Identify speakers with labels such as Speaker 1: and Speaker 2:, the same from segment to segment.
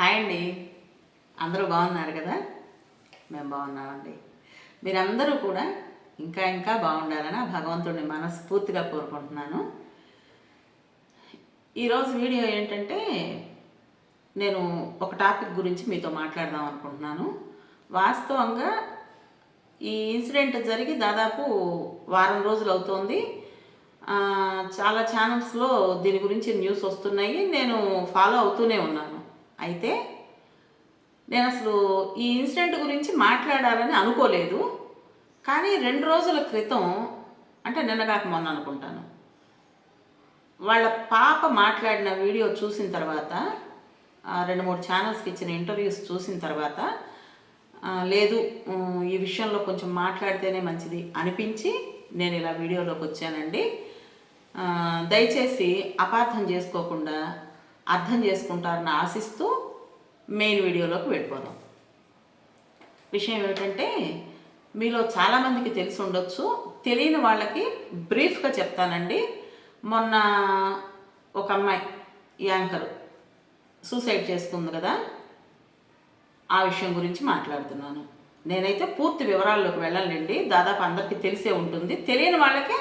Speaker 1: Hi అండి. అందరూ బాగున్నారు కదా? మేము బాగున్నామండి. మీరందరూ కూడా ఇంకా ఇంకా బాగుండాలని ఆ భగవంతుడిని మనస్ఫూర్తిగా కోరుకుంటున్నాను. ఈరోజు వీడియో ఏంటంటే నేను ఒక టాపిక్ గురించి మీతో మాట్లాడదాం అనుకుంటున్నాను. వాస్తవంగా ఈ ఇన్సిడెంట్ జరిగి దాదాపు వారం రోజులు అవుతోంది. చాలా ఛానల్స్లో దీని గురించి న్యూస్ వస్తున్నాయి. నేను ఫాలో అవుతూనే ఉన్నాను. అయితే నేను అసలు ఈ ఇన్సిడెంట్ గురించి మాట్లాడాలని అనుకోలేదు. కానీ రెండు రోజుల క్రితం అంటే నిన్న కాక మొన్న అనుకుంటాను వాళ్ళ పాప మాట్లాడిన వీడియో చూసిన తర్వాత రెండు మూడు ఛానల్స్కి ఇచ్చిన ఇంటర్వ్యూస్ చూసిన తర్వాత లేదు ఈ విషయంలో కొంచెం మాట్లాడితేనే మంచిది అనిపించి నేను ఇలా వీడియోలోకి వచ్చానండి. దయచేసి అపార్థం చేసుకోకుండా అర్థం చేసుకుంటారని ఆశిస్తూ మెయిన్ వీడియోలోకి వెళ్ళిపోదాం. విషయం ఏమిటంటే మీలో చాలామందికి తెలిసి ఉండొచ్చు. తెలియని వాళ్ళకి బ్రీఫ్గా చెప్తానండి. మొన్న ఒక అమ్మాయి యాంకర్ సూసైడ్ చేసుకుంది కదా? ఆ విషయం గురించి మాట్లాడుతున్నాను. నేనైతే పూర్తి వివరాల్లోకి వెళ్ళాలండి దాదాపు అందరికీ తెలిసే ఉంటుంది. తెలియని వాళ్ళకి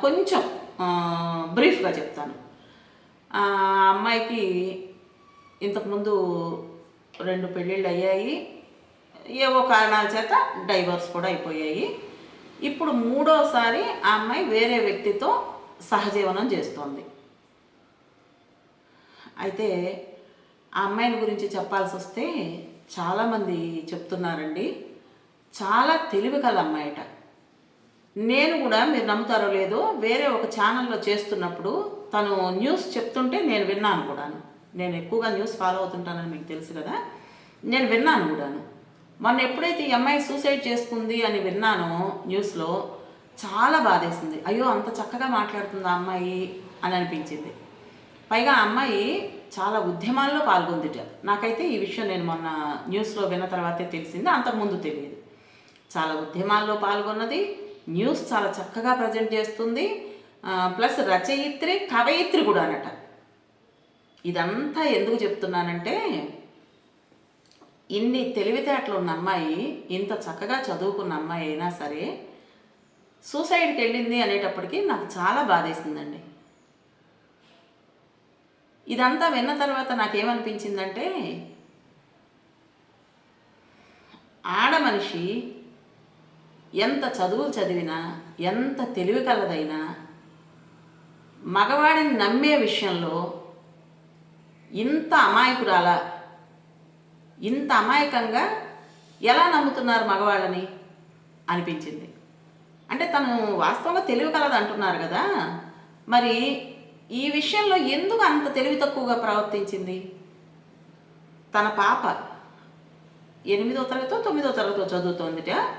Speaker 1: కొంచెం బ్రీఫ్గా చెప్తాను. ఆ అమ్మాయికి ఇంతకుముందు రెండు పెళ్ళిళ్ళు అయ్యాయి. ఏవో కారణాల చేత డైవర్స్ కూడా అయిపోయాయి. ఇప్పుడు మూడోసారి ఆ అమ్మాయి వేరే వ్యక్తితో సహజీవనం చేస్తోంది. అయితే ఆ అమ్మాయిని గురించి చెప్పాల్సి వస్తే చాలామంది చెప్తున్నారండి. చాలా తెలివి కల అమ్మాయిట. నేను కూడా మీరు నమ్ముతారో లేదో వేరే ఒక ఛానల్లో చేస్తున్నప్పుడు తను న్యూస్ చెప్తుంటే నేను విన్నాను కూడాను. నేను ఎక్కువగా న్యూస్ ఫాలో అవుతుంటానని మీకు తెలుసు కదా. నేను విన్నాను కూడాను. మొన్న ఎప్పుడైతే ఈ అమ్మాయి సూసైడ్ చేసుకుంది అని విన్నానో న్యూస్లో చాలా బాధేసింది. అయ్యో అంత చక్కగా మాట్లాడుతుంది ఆ అమ్మాయి అని అనిపించింది. పైగా ఆ అమ్మాయి చాలా ఉద్యమాల్లో పాల్గొందిట. నాకైతే ఈ విషయం నేను మొన్న న్యూస్లో విన్న తర్వాతే తెలిసింది అంతకుముందు తెలియదు. చాలా ఉద్యమాల్లో పాల్గొన్నది న్యూస్ చాలా చక్కగా ప్రజెంట్ చేస్తుంది. ప్లస్ రచయిత్రి కవయిత్రి కూడా అనట ఇదంతా ఎందుకు చెప్తున్నానంటే ఇన్ని తెలివితేటలు ఉన్న అమ్మాయి ఇంత చక్కగా చదువుకున్న అమ్మాయి అయినా సరే సూసైడ్కి వెళ్ళింది అనేటప్పటికీ నాకు చాలా బాధేసిందండి. ఇదంతా విన్న తర్వాత నాకేమనిపించిందంటే ఆడ మనిషి ఎంత చదువులు చదివినా ఎంత తెలివి కలదైనా మగవాడిని నమ్మే విషయంలో ఇంత అమాయకురాలా ఇంత అమాయకంగా ఎలా నమ్ముతున్నారు మగవాళ్ళని? అనిపించింది. అంటే తను వాస్తవంగా తెలివి కలదు అంటున్నారు కదా. మరి ఈ విషయంలో ఎందుకు అంత తెలివి తక్కువగా ప్రవర్తించింది? తన పాప ఎనిమిదో తరగతో తొమ్మిదో తరగతో చదువుతోందిట.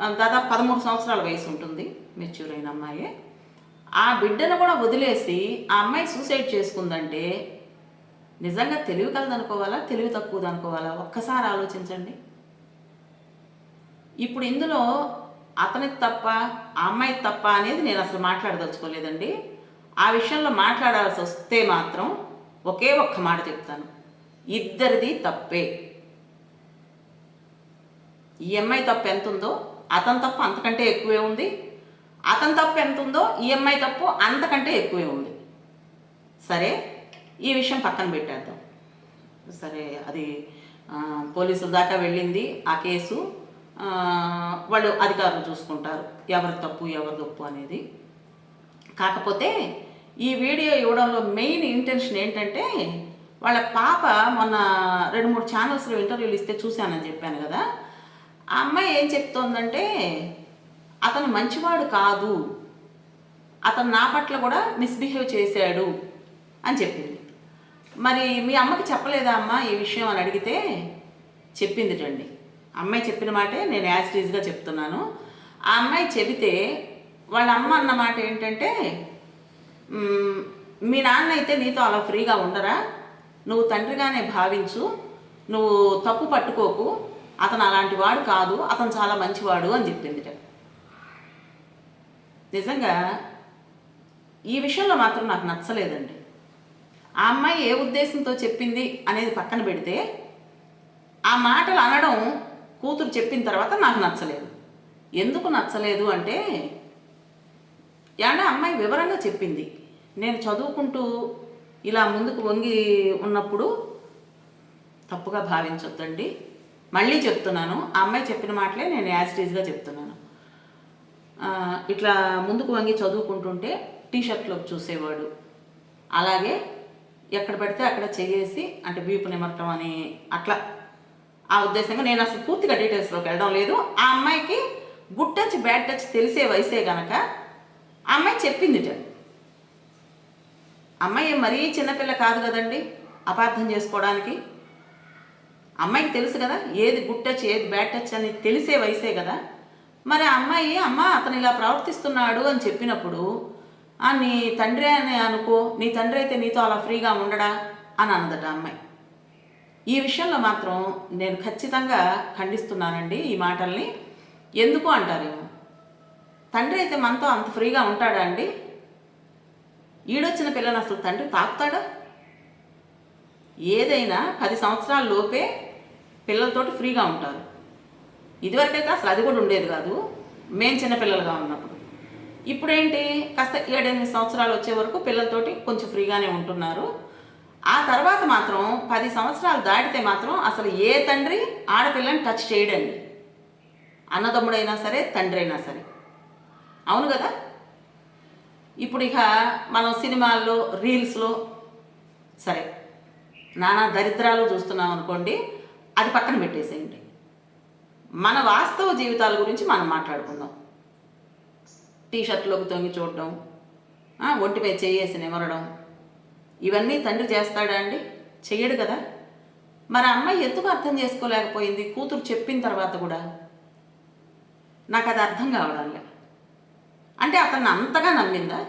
Speaker 1: దాదాపు పదమూడు సంవత్సరాల వయసు ఉంటుంది మెచ్యూర్ అయిన అమ్మాయి. ఆ బిడ్డను కూడా వదిలేసి ఆ అమ్మాయి సూసైడ్ చేసుకుందంటే నిజంగా తెలివి కలదనుకోవాలా తెలివి తక్కువది అనుకోవాలా? ఒక్కసారి ఆలోచించండి. ఇప్పుడు ఇందులో అతనికి తప్ప ఆ అమ్మాయి తప్ప అనేది నేను అసలు మాట్లాడదలుచుకోలేదండి. ఆ విషయంలో మాట్లాడాల్సి వస్తే మాత్రం ఒకే ఒక్క మాట చెప్తాను. ఇద్దరిది తప్పే. ఈ అమ్మాయి తప్పు ఎంత ఉందో అతని తప్పు అంతకంటే ఎక్కువే ఉంది. అతని తప్పు ఎంత ఉందో ఈఎంఐ తప్పు అంతకంటే ఎక్కువే ఉంది. సరే ఈ విషయం పక్కన పెట్టేద్దాం. సరే అది పోలీసుల దాకా వెళ్ళింది ఆ కేసు. వాళ్ళు అధికారులు చూసుకుంటారు. ఎవరి తప్పు ఎవరి తప్పు అనేది. కాకపోతే ఈ వీడియో ఇవ్వడంలో మెయిన్ ఇంటెన్షన్ ఏంటంటే వాళ్ళ పాప మొన్న రెండు మూడు ఛానల్స్లో ఇంటర్వ్యూలు ఇస్తే చూశానని చెప్పాను కదా. ఆ అమ్మాయి ఏం చెప్తోందంటే అతను మంచివాడు కాదు. అతను నా పట్ల కూడా మిస్బిహేవ్ చేశాడు. అని చెప్పింది. మరి మీ అమ్మకి చెప్పలేదా అమ్మ ఈ విషయం అని అడిగితే చెప్పింది రండి. అమ్మాయి చెప్పిన మాటే నేను యాజ్ టీజ్గా చెప్తున్నాను. ఆ అమ్మాయి చెబితే వాళ్ళ అమ్మ అన్న మాట ఏంటంటే మీ నాన్న అయితే నీతో అలా ఫ్రీగా ఉండరా? నువ్వు తండ్రిగానే భావించు. నువ్వు తప్పు పట్టుకోకు. అతను అలాంటి వాడు కాదు అతను చాలా మంచివాడు అని చెప్పిందిట. నిజంగా ఈ విషయంలో మాత్రం నాకు నచ్చలేదండి. ఆ అమ్మాయి ఏ ఉద్దేశంతో చెప్పింది అనేది పక్కన పెడితే ఆ మాటలు అనడం కూతురు చెప్పిన తర్వాత నాకు నచ్చలేదు. ఎందుకు నచ్చలేదు అంటే ఏమన్నా అమ్మాయి వివరంగా చెప్పింది. నేను చదువుకుంటూ ఇలా ముందుకు వంగి ఉన్నప్పుడు తప్పుగా భావించొద్దండి. మళ్ళీ చెప్తున్నాను. ఆ అమ్మాయి చెప్పిన మాటలే నేను యాజిటీజ్గా చెప్తున్నాను. ఇట్లా ముందుకు వంగి చదువుకుంటుంటే టీషర్ట్లోకి చూసేవాడు. అలాగే ఎక్కడ పడితే అక్కడ చేసి అంటే వీపు నిమట్టం అని అట్లా. ఆ ఉద్దేశంగా నేను అసలు పూర్తిగా డీటెయిల్స్లోకి వెళ్ళడం లేదు. ఆ అమ్మాయికి గుడ్ టచ్ బ్యాడ్ టచ్ తెలిసే వయసే గనక ఆ అమ్మాయి చెప్పిందిట. అమ్మాయి మరీ చిన్నపిల్ల కాదు కదండి. అపార్థం చేసుకోవడానికి అమ్మాయికి తెలుసు కదా ఏది గుడ్ టచ్ ఏది బ్యాడ్ టచ్ అని తెలిసే వయసే కదా. మరి అమ్మాయి అమ్మ అతను ఇలా ప్రవర్తిస్తున్నాడు అని చెప్పినప్పుడు "ఆ, నీ తండ్రి అని అనుకో నీ తండ్రి అయితే నీతో అలా ఫ్రీగా ఉండడా? అని అన్నదట అమ్మాయి. ఈ విషయంలో మాత్రం నేను ఖచ్చితంగా ఖండిస్తున్నానండి ఈ మాటల్ని. ఎందుకు అంటారేమో తండ్రి అయితే మనతో అంత ఫ్రీగా ఉంటాడా అండి? ఈడొచ్చిన పిల్లని అసలు తండ్రి తాకుతాడా? ఏదైనా పది సంవత్సరాల లోపే పిల్లలతోటి ఫ్రీగా ఉంటారు. ఇదివరకైతే అసలు అది కూడా ఉండేది కాదు. మేము చిన్నపిల్లలుగా ఉన్నప్పుడు. ఇప్పుడేంటి? కాస్త ఏడెనిమిది సంవత్సరాలు వచ్చే వరకు పిల్లలతోటి కొంచెం ఫ్రీగానే ఉంటున్నారు. ఆ తర్వాత మాత్రం పది సంవత్సరాలు దాటితే మాత్రం అసలు ఏ తండ్రి ఆడపిల్లని టచ్ చేయడండి. అన్నదమ్ముడైనా సరే తండ్రి అయినా సరే. అవును కదా? ఇప్పుడు ఇక మనం సినిమాల్లో రీల్స్లో సరే నానా దరిద్రాలు చూస్తున్నాం అనుకోండి అది పక్కన పెట్టేసేయండి. మన వాస్తవ జీవితాల గురించి మనం మాట్లాడుకుందాం. టీ షర్ట్లోకి తొంగి చూడడం ఒంటిపై చేయేసి నిమరడం ఇవన్నీ తండ్రి చేస్తాడా అండి? చెయ్యడు కదా. మరి అమ్మాయి ఎందుకు అర్థం చేసుకోలేకపోయింది? కూతురు చెప్పిన తర్వాత కూడా. నాకు అది అర్థం కావడంలే అంటే అతన్ని అంతగా నమ్మిందా?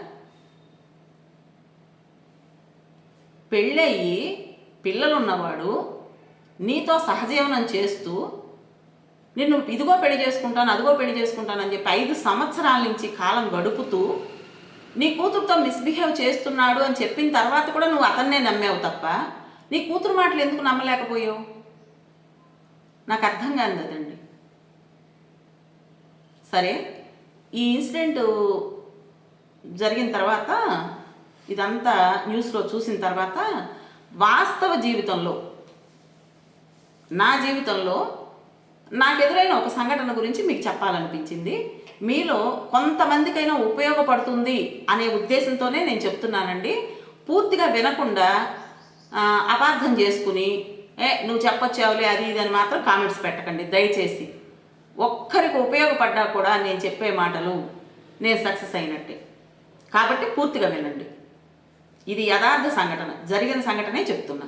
Speaker 1: పెళ్ళయి పిల్లలు ఉన్నవాడు నీతో సహజీవనం చేస్తూ నిన్ను ఇదిగో పెళ్ళి చేసుకుంటాను అదిగో పెళ్ళి చేసుకుంటాను అని చెప్పి ఐదు సంవత్సరాల నుంచి కాలం గడుపుతూ నీ కూతురుతో మిస్బిహేవ్ చేస్తున్నాడు అని చెప్పిన తర్వాత కూడా నువ్వు అతన్నే నమ్మావు తప్ప నీ కూతురు మాటలు ఎందుకు నమ్మలేకపోయావు? నాకు అర్థం కాదు అదండి సరే ఈ ఇన్సిడెంట్ జరిగిన తర్వాత ఇదంతా న్యూస్లో చూసిన తర్వాత వాస్తవ జీవితంలో నా జీవితంలో నాకు ఎదురైన ఒక సంఘటన గురించి మీకు చెప్పాలనిపించింది. మీలో కొంతమందికైనా ఉపయోగపడుతుంది అనే ఉద్దేశంతోనే నేను చెప్తున్నానండి. పూర్తిగా వినకుండా అపార్థం చేసుకుని ఏ నువ్వు చెప్పొచ్చావులే అది ఇది అని మాత్రం కామెంట్స్ పెట్టకండి దయచేసి. ఒక్కరికి ఉపయోగపడ్డా కూడా నేను చెప్పే మాటలు నేను సక్సెస్ అయినట్టే. కాబట్టి పూర్తిగా వినండి. ఇది యథార్థ సంఘటన జరిగిన సంఘటనే చెప్తున్నా.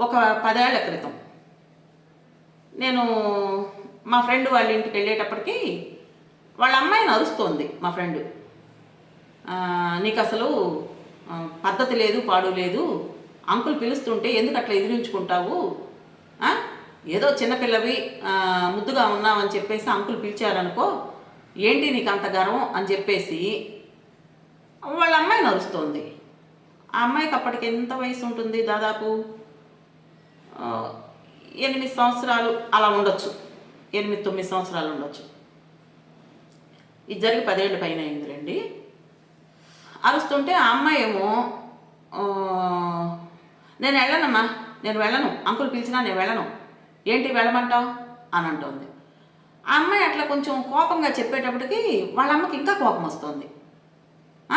Speaker 1: ఒక పదేళ్ళ క్రితం. నేను మా ఫ్రెండ్ వాళ్ళ ఇంటికి వెళ్ళేటప్పటికి వాళ్ళ అమ్మాయిని అరుస్తోంది మా ఫ్రెండ్. నీకు అసలు పద్ధతి లేదు పాడు లేదు. అంకుల్ పిలుస్తుంటే ఎందుకు అట్లా ఎదిరించుకుంటావు? ఏదో చిన్నపిల్లవి ముద్దుగా ఉన్నావని చెప్పేసి అంకుల్ పిలిచారనుకో ఏంటి నీకు అంత గర్వం? అని చెప్పేసి వాళ్ళ అమ్మాయి అరుస్తోంది. ఆ అమ్మాయికి అప్పటికి ఎంత వయసు ఉంటుంది దాదాపు? ఎనిమిది సంవత్సరాలు అలా ఉండొచ్చు. ఎనిమిది తొమ్మిది సంవత్సరాలు ఉండొచ్చు. ఇది జరిగి పదేళ్ళ పైన అయిందిలేండి. అరుస్తుంటే ఆ అమ్మాయి ఏమో నేను వెళ్ళనమ్మా నేను వెళ్ళను. అంకుల్ పిలిచినా నేను వెళ్ళను. ఏంటి వెళ్ళమంటావు? అని అంటుంది. ఆ అమ్మాయి అట్లా కొంచెం కోపంగా చెప్పేటప్పటికి వాళ్ళ అమ్మకి ఇంకా కోపం వస్తుంది.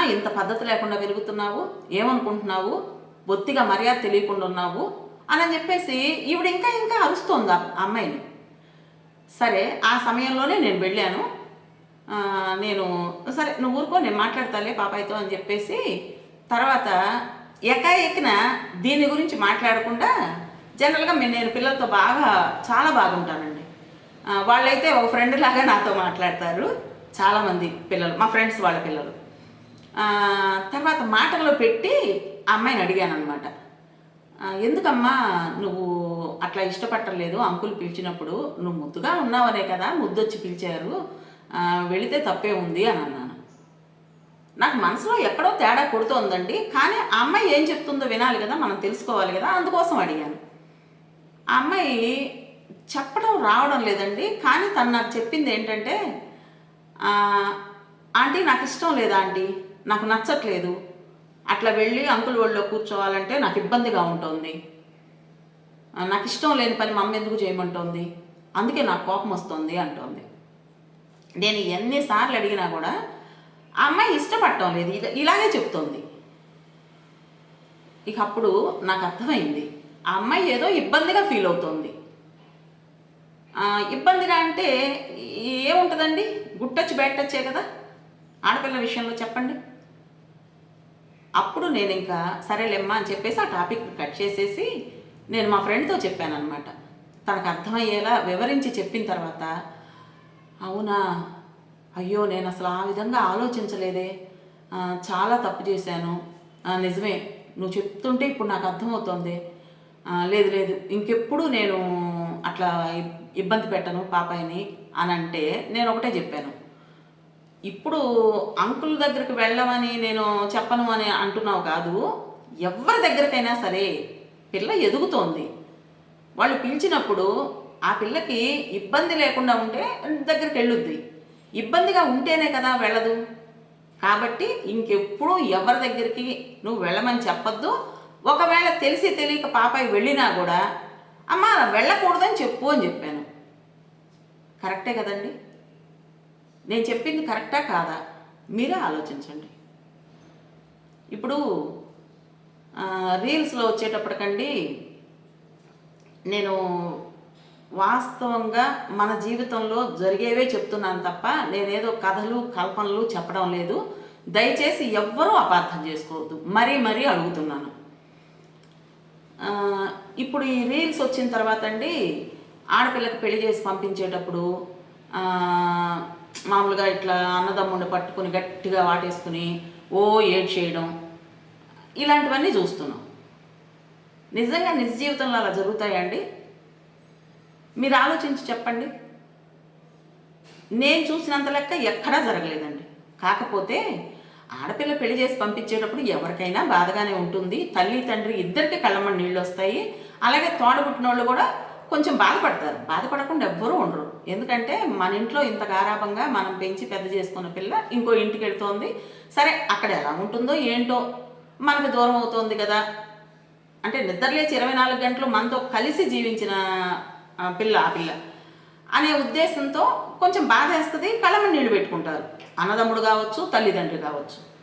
Speaker 1: ఇంత పద్ధతి లేకుండా పెరుగుతున్నావు? ఏమనుకుంటున్నావు? బొత్తిగా మర్యాద తెలియకుండా ఉన్నావు? అని చెప్పేసి ఈవిడ ఇంకా ఇంకా అరుస్తోంది ఆ అమ్మాయిని. సరే ఆ సమయంలోనే నేను వెళ్ళాను. నేను సరే నువ్వు ఊరుకో నేను మాట్లాడతాలే పాపాయితో అని చెప్పేసి తర్వాత ఎకాఎకిన దీని గురించి మాట్లాడకుండా జనరల్గా నేను పిల్లలతో బాగా చాలా బాగుంటానండి. వాళ్ళైతే ఒక ఫ్రెండ్ లాగా నాతో మాట్లాడతారు. చాలామంది పిల్లలు మా ఫ్రెండ్స్ వాళ్ళ పిల్లలు. తర్వాత మాటల్లో పెట్టి ఆ అమ్మాయిని అడిగాను అనమాట ఎందుకమ్మా నువ్వు అట్లా ఇష్టపట్టలేదు అంకులు పిలిచినప్పుడు నువ్వు ముద్దుగా ఉన్నావనే కదా ముద్దొచ్చి పిలిచారు వెళితే తప్పే ఉంది అని అన్నాను. నాకు మనసులో ఎక్కడో తేడా కొడుతోందండి కానీ ఆ అమ్మాయి ఏం చెప్తుందో వినాలి కదా మనం తెలుసుకోవాలి కదా అందుకోసం అడిగాను. ఆ అమ్మాయి చెప్పడం రావడం లేదండి కానీ తను నాకు చెప్పింది ఏంటంటే ఆంటీ నాకు ఇష్టం లేదా ఆంటీ? నాకు నచ్చట్లేదు. అట్లా వెళ్ళి అంకుల్ వాళ్ళలో కూర్చోవాలంటే నాకు ఇబ్బందిగా ఉంటుంది. నాకు ఇష్టం లేని పని మా ఎందుకు చేయమంటోంది? అందుకే నాకు కోపం వస్తుంది అంటోంది. నేను ఎన్నిసార్లు అడిగినా కూడా ఆ అమ్మాయి ఇష్టపడటం లేదు. ఇలా ఇలాగే చెప్తోంది. ఇక అప్పుడు నాకు అర్థమైంది. ఆ అమ్మాయి ఏదో ఇబ్బందిగా ఫీల్ అవుతోంది. ఇబ్బందిగా అంటే ఏముంటుందండి? గుట్టచ్చి టచ్చే కదా? ఆడపిల్ల విషయంలో చెప్పండి. అప్పుడు నేను ఇంకా సరేలేమ్మా అని చెప్పేసి ఆ టాపిక్ కట్ చేసేసి నేను మా ఫ్రెండ్తో చెప్పానమాట తనకు అర్థమయ్యేలా వివరించి చెప్పిన తర్వాత అవునా? అయ్యో నేను అసలు ఆ విధంగా ఆలోచించలేదే. చాలా తప్పు చేశాను. నిజమే. నువ్వు చెప్తుంటే ఇప్పుడు నాకు అర్థమవుతోంది. లేదు లేదు. ఇంకెప్పుడు నేను అట్లా ఇబ్బంది పెట్టను పాపాయిని అని అంటే నేను ఒకటే చెప్పాను. ఇప్పుడు అంకుల్ దగ్గరికి వెళ్ళమని నేను చెప్పను అని అంటున్నావు కాదు. ఎవరి దగ్గరికైనా సరే పిల్ల ఎదుగుతోంది. వాళ్ళు పిలిచినప్పుడు ఆ పిల్లకి ఇబ్బంది లేకుండా ఉంటే దగ్గరికి వెళ్ళుద్ది. ఇబ్బందిగా ఉంటేనే కదా వెళ్ళదు. కాబట్టి ఇంకెప్పుడు ఎవరి దగ్గరికి నువ్వు వెళ్ళమని చెప్పొద్దు. ఒకవేళ తెలిసి తెలియక పాపాయి వెళ్ళినా కూడా అమ్మ వెళ్ళకూడదని చెప్పు అని చెప్పాను. కరెక్టే కదండి? నేను చెప్పింది కరెక్టా కాదా? మీరే ఆలోచించండి. ఇప్పుడు రీల్స్లో వచ్చేటప్పటికండి నేను వాస్తవంగా మన జీవితంలో జరిగేవే చెప్తున్నాను తప్ప నేనేదో కథలు కల్పనలు చెప్పడం లేదు. దయచేసి ఎవ్వరూ అపార్థం చేసుకోవద్దు. మరీ మరీ అడుగుతున్నాను. ఇప్పుడు ఈ రీల్స్ వచ్చిన తర్వాత అండి ఆడపిల్లకి పెళ్ళి చేసి పంపించేటప్పుడు మామూలుగా ఇట్లా అన్నదమ్ముడిని పట్టుకుని గట్టిగా వాటేసుకుని ఓ ఏడ్ చేయడం ఇలాంటివన్నీ చూస్తున్నాం. నిజంగా నిజ జీవితంలో అలా జరుగుతాయండి? మీరు ఆలోచించి చెప్పండి. నేను చూసినంత లెక్క ఎక్కడా జరగలేదండి. కాకపోతే ఆడపిల్ల పెళ్ళి చేసి పంపించేటప్పుడు ఎవరికైనా బాధగానే ఉంటుంది. తల్లి తండ్రి ఇద్దరికి కళ్ళమని నీళ్ళు వస్తాయి. అలాగే తోడబుట్టిన వాళ్ళు కూడా కొంచెం బాధపడతారు. బాధపడకుండా ఎవ్వరూ ఉండరు. ఎందుకంటే మన ఇంట్లో ఇంత గారాభంగా మనం పెంచి పెద్ద చేసుకున్న పిల్ల ఇంకో ఇంటికి వెళ్తోంది. సరే అక్కడ ఎలా ఉంటుందో ఏంటో మనకు దూరం అవుతోంది కదా. అంటే నిద్రలేచి ఇరవై నాలుగు గంటలు మనతో కలిసి జీవించిన పిల్ల ఆ పిల్ల అనే ఉద్దేశంతో కొంచెం బాధ వేస్తుంది కళ్ళమ నీళ్ళు పెట్టుకుంటారు. అన్నదమ్ముడు కావచ్చు తల్లిదండ్రి కావచ్చు.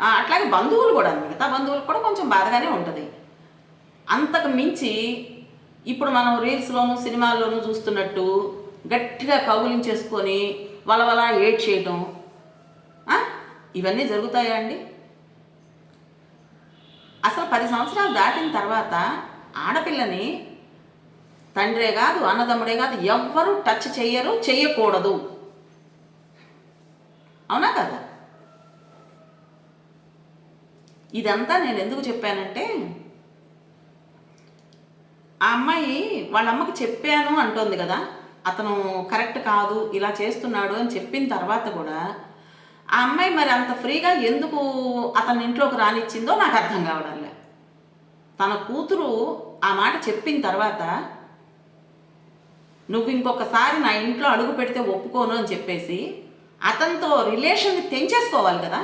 Speaker 1: అట్లాగే బంధువులు కూడా మిగతా బంధువులు కూడా కొంచెం బాధగానే ఉంటుంది. అంతకు మించి ఇప్పుడు మనం రీల్స్లోను సినిమాల్లోనూ చూస్తున్నట్టు గట్టిగా కౌగులించేసుకొని వలవల ఏడ్ చేయటం ఇవన్నీ జరుగుతాయా అండి? అసలు పది సంవత్సరాలు దాటిన తర్వాత ఆడపిల్లని తండ్రే కాదు అన్నదమ్ముడే కాదు ఎవ్వరూ టచ్ చెయ్యరు చెయ్యకూడదు. అవునా కదా? ఇదంతా నేను ఎందుకు చెప్పానంటే ఆ అమ్మాయి వాళ్ళ అమ్మకి చెప్పాను అంటోంది కదా. అతను కరెక్ట్ కాదు ఇలా చేస్తున్నాడు అని చెప్పిన తర్వాత కూడా ఆ అమ్మాయి మరి అంత ఫ్రీగా ఎందుకు అతని ఇంట్లోకి రానిచ్చిందో నాకు అర్థం కావడంలే తన కూతురు ఆ మాట చెప్పిన తర్వాత నువ్వు ఇంకొకసారి నా ఇంట్లో అడుగు పెడితే ఒప్పుకోను అని చెప్పేసి అతనితో రిలేషన్ తెంచేసుకోవాలి కదా.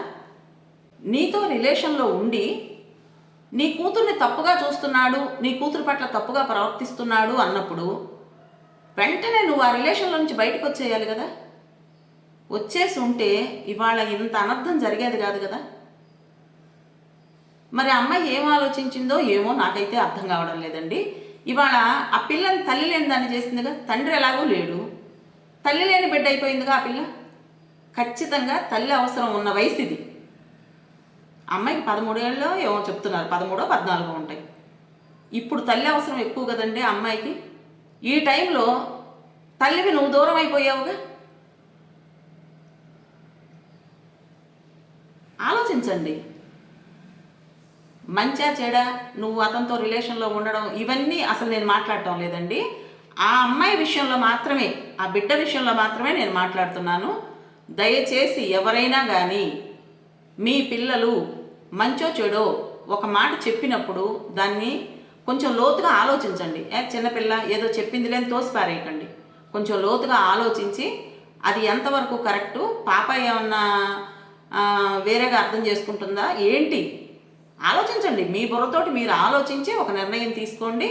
Speaker 1: నీతో రిలేషన్లో ఉండి నీ కూతుర్ని తప్పుగా చూస్తున్నాడు నీ కూతురు పట్ల తప్పుగా ప్రవర్తిస్తున్నాడు అన్నప్పుడు వెంటనే నువ్వు ఆ రిలేషన్లో నుంచి బయటకు వచ్చేయాలి కదా. వచ్చేసి ఉంటే ఇవాళ ఇంత అనర్థం జరిగేది కాదు కదా. మరి అమ్మాయి ఏం ఆలోచించిందో ఏమో నాకైతే అర్థం కావడం లేదండి. ఇవాళ ఆ పిల్లని తల్లి లేని దాన్ని చేసిందిగా? తండ్రి ఎలాగో లేడు. తల్లి లేని బిడ్డ అయిపోయిందిగా ఆ పిల్ల? ఖచ్చితంగా తల్లి అవసరం ఉన్న వయసు ఇది. అమ్మాయికి పదమూడేళ్ళు ఏమో చెప్తున్నారు. పదమూడో పద్నాలుగో ఉంటాయి. ఇప్పుడు తల్లి అవసరం ఎక్కువ కదండి అమ్మాయికి? ఈ టైంలో తల్లివి నువ్వు దూరం అయిపోయావుగా? ఆలోచించండి. మంచా చెడా నువ్వు అతనితో రిలేషన్లో ఉండడం ఇవన్నీ అసలు నేను మాట్లాడటం లేదండి. ఆ అమ్మాయి విషయంలో మాత్రమే ఆ బిడ్డ విషయంలో మాత్రమే నేను మాట్లాడుతున్నాను. దయచేసి ఎవరైనా కానీ మీ పిల్లలు మంచో చెడో ఒక మాట చెప్పినప్పుడు దాన్ని కొంచెం లోతుగా ఆలోచించండి. ఏ చిన్నపిల్ల ఏదో చెప్పింది లేని తోసిపారేయకండి. కొంచెం లోతుగా ఆలోచించి అది ఎంతవరకు కరెక్టు? పాప ఏమన్నా వేరేగా అర్థం చేసుకుంటుందా? ఏంటి? ఆలోచించండి. మీ బుర్రతోటి మీరు ఆలోచించి ఒక నిర్ణయం తీసుకోండి.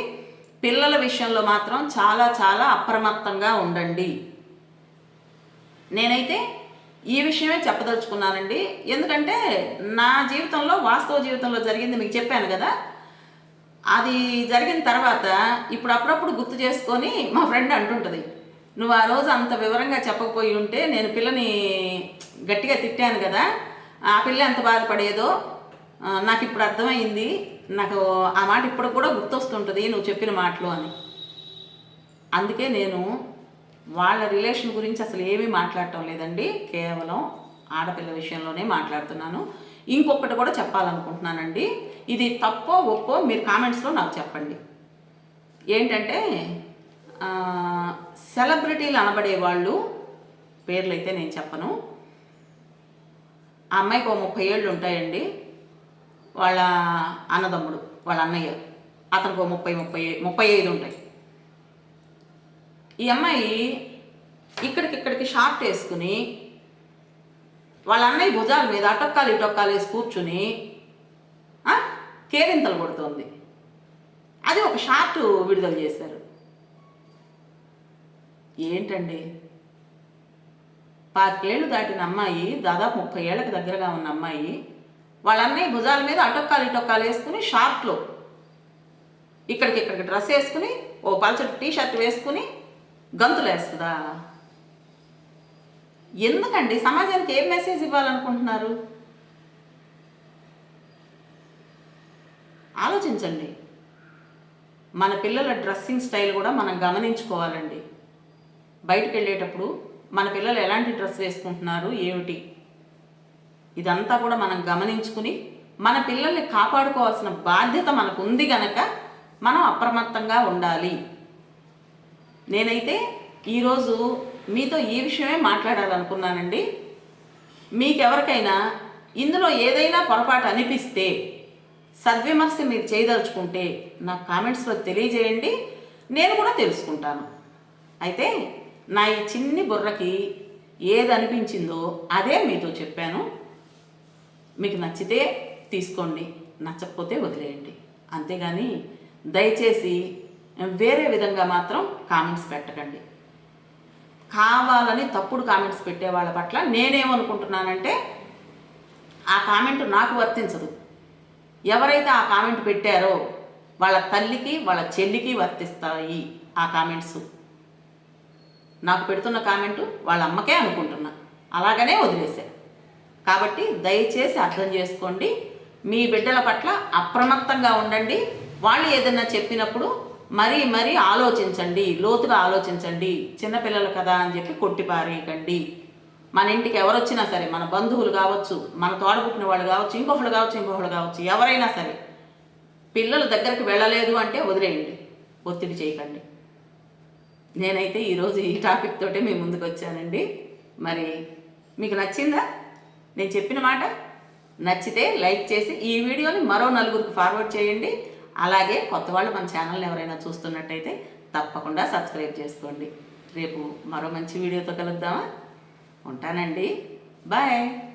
Speaker 1: పిల్లల విషయంలో మాత్రం చాలా చాలా అప్రమత్తంగా ఉండండి. నేనైతే ఈ విషయమే చెప్పదలుచుకున్నానండి. ఎందుకంటే నా జీవితంలో వాస్తవ జీవితంలో జరిగింది మీకు చెప్పాను కదా. అది జరిగిన తర్వాత ఇప్పుడు అప్పుడప్పుడు గుర్తు చేసుకొని మా ఫ్రెండ్ అంటుంటుంది నువ్వు ఆ రోజు అంత వివరంగా చెప్పకపోయి ఉంటే నేను పిల్లని గట్టిగా తిట్టాను కదా ఆ పిల్ల ఎంత బాధపడేదో నాకు ఇప్పుడు అర్థమైంది నాకు ఆ మాట ఇప్పుడు కూడా గుర్తొస్తుంటుంది నువ్వు చెప్పిన మాటలు అని. అందుకే నేను వాళ్ళ రిలేషన్ గురించి అసలు ఏమీ మాట్లాడటం లేదండి కేవలం ఆడపిల్ల విషయంలోనే మాట్లాడుతున్నాను. ఇంకొకటి కూడా చెప్పాలనుకుంటున్నానండి. ఇది తప్పో ఒప్పో మీరు కామెంట్స్లో నాకు చెప్పండి. ఏంటంటే సెలబ్రిటీలు అనబడే వాళ్ళు పేర్లు అయితే నేను చెప్పను. ఆ అమ్మాయికి ఒక ముప్పై ఏళ్ళు ఉంటాయండి. వాళ్ళ అన్నదమ్ముడు వాళ్ళ అన్నయ్య. అతనికి ఒక ముప్పై ముప్పై ముప్పై ఐదు ఉంటాయి. ఈ అమ్మాయి ఇక్కడికి ఇక్కడికి షార్ట్ వేసుకుని వాళ్ళ అన్నయ్య భుజాల మీద అటొక్కాలు ఇటొక్కాలు వేసి కూర్చుని కేరింతలు కొడుతోంది. అది ఒక షార్ట్ విడుదల చేశారు. ఏంటండి? పాతికేళ్ళు దాటిన అమ్మాయి దాదాపు ముప్పై ఏళ్ళకి దగ్గరగా ఉన్న అమ్మాయి వాళ్ళ అన్నయ్య భుజాల మీద అటొక్కాలు ఇటొక్కాలు వేసుకుని షార్ట్లో ఇక్కడికి ఇక్కడికి డ్రెస్ వేసుకుని ఓ పల్చటి టీ షర్ట్ వేసుకుని గంతులు వేస్తుందా ఎందుకండి? సమాజానికి ఏం మెసేజ్ ఇవ్వాలనుకుంటున్నారు? ఆలోచించండి. మన పిల్లల డ్రెస్సింగ్ స్టైల్ కూడా మనం గమనించుకోవాలండి. బయటకు వెళ్ళేటప్పుడు మన పిల్లలు ఎలాంటి డ్రెస్ వేసుకుంటున్నారు ఏమిటి? ఇదంతా కూడా మనం గమనించుకుని మన పిల్లల్ని కాపాడుకోవాల్సిన బాధ్యత మనకు ఉంది గనక మనం అప్రమత్తంగా ఉండాలి. నేనైతే ఈరోజు మీతో ఈ విషయమే మాట్లాడాలనుకున్నానండి. మీకెవరికైనా ఇందులో ఏదైనా పొరపాటు అనిపిస్తే సద్విమర్శ మీరు చేయదలుచుకుంటే నాకు కామెంట్స్లో తెలియజేయండి నేను కూడా తెలుసుకుంటాను. అయితే నా ఈ చిన్ని బుర్రకి ఏది అనిపించిందో అదే మీతో చెప్పాను. మీకు నచ్చితే తీసుకోండి నచ్చకపోతే వదిలేయండి. అంతేగాని దయచేసి వేరే విధంగా మాత్రం కామెంట్స్ పెట్టకండి. కావాలని తప్పుడు కామెంట్స్ పెట్టే వాళ్ళ పట్ల నేనేమనుకుంటున్నానంటే ఆ కామెంట్ నాకు వర్తించదు. ఎవరైతే ఆ కామెంట్ పెట్టారో వాళ్ళ తల్లికి వాళ్ళ చెల్లికి వర్తిస్తాయి ఆ కామెంట్స్. నాకు పెడుతున్న కామెంటు వాళ్ళ అమ్మకే అనుకుంటున్నా. అలాగనే వదిలేశా. కాబట్టి దయచేసి అర్థం చేసుకోండి. మీ బిడ్డల పట్ల అప్రమత్తంగా ఉండండి. వాళ్ళు ఏదైనా చెప్పినప్పుడు మరీ మరీ ఆలోచించండి లోతుగా ఆలోచించండి. చిన్నపిల్లలు కదా అని చెప్పి కొట్టిపారేయకండి మన ఇంటికి ఎవరు వచ్చినా సరే మన బంధువులు కావచ్చు మన తోడబుట్టిన వాళ్ళు కావచ్చు ఇంకొకళ్ళు కావచ్చు ఇంకొకళ్ళు కావచ్చు ఎవరైనా సరే పిల్లలు దగ్గరికి వెళ్ళలేదు అంటే వదిలేయండి ఒత్తిడి చేయకండి. నేనైతే ఈరోజు ఈ టాపిక్ తోటే మీ ముందుకు వచ్చానండి. మరి మీకు నచ్చిందా? నేను చెప్పిన మాట నచ్చితే లైక్ చేసి ఈ వీడియోని మరో నలుగురికి ఫార్వర్డ్ చేయండి. అలాగే కొత్త వాళ్ళు మన ఛానల్ని ఎవరైనా చూస్తున్నట్టయితే తప్పకుండా సబ్స్క్రైబ్ చేసుకోండి. రేపు మరో మంచి వీడియోతో కలుద్దామా? ఉంటానండి. బాయ్.